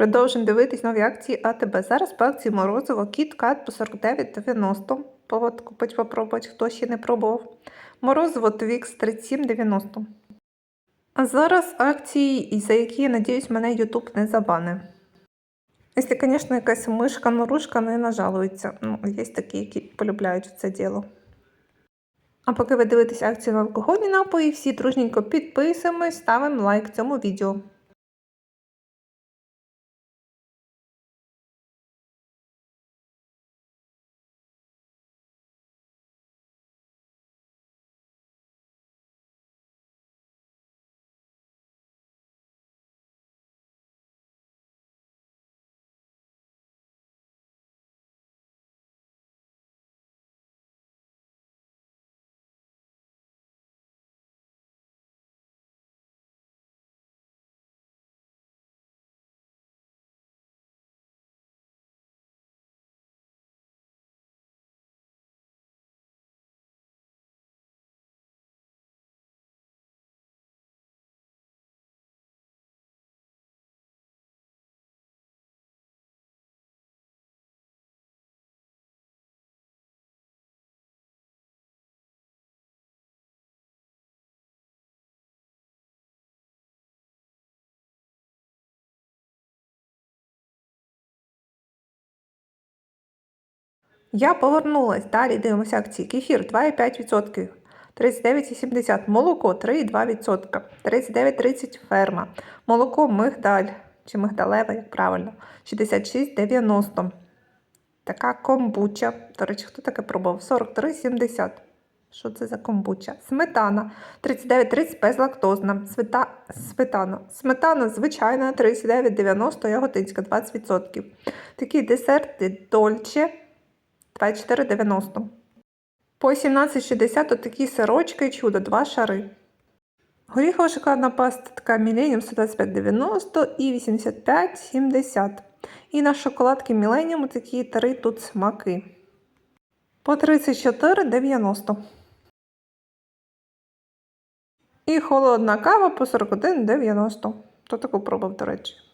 Продовжуємо дивитись нові акції АТБ. Зараз по акції морозиво кіт кат по 49,90. Повод купить попробувати, хто ще не пробував. Морозиво Твікс 37,90. А зараз акції, за які, я надіюсь, мене YouTube не забане. Якщо, звісно, якась мишка, нарушка не нажалується. Ну, є такі, які полюбляють це діло. А поки ви дивитесь акцію на алкогольні напої, всі дружненько підписуємось, ставимо лайк цьому відео. Я повернулась. Далі дивимося акції. Кефір 2,5%. 39,70. Молоко 3,2%. 39,30 ферма. Молоко мигдаль. Чи мигдалеве, як правильно. 66,90. Така комбуча. До речі, хто таке пробував? 43,70. Що це за комбуча? Сметана 39,30 безлактозна. Света... Сметана. Сметана звичайна 39,90, яготинська 20%. Такі десерти дольче 24,90. По 17,60 отакі сирочки чудо, два шари. Горіхова шоколадна паста така Millennium 125,90 і 85,70. І на шоколадки Millennium такі три тут смаки. По 34,90. І холодна кава по 41,90. Хто таку пробував, до речі?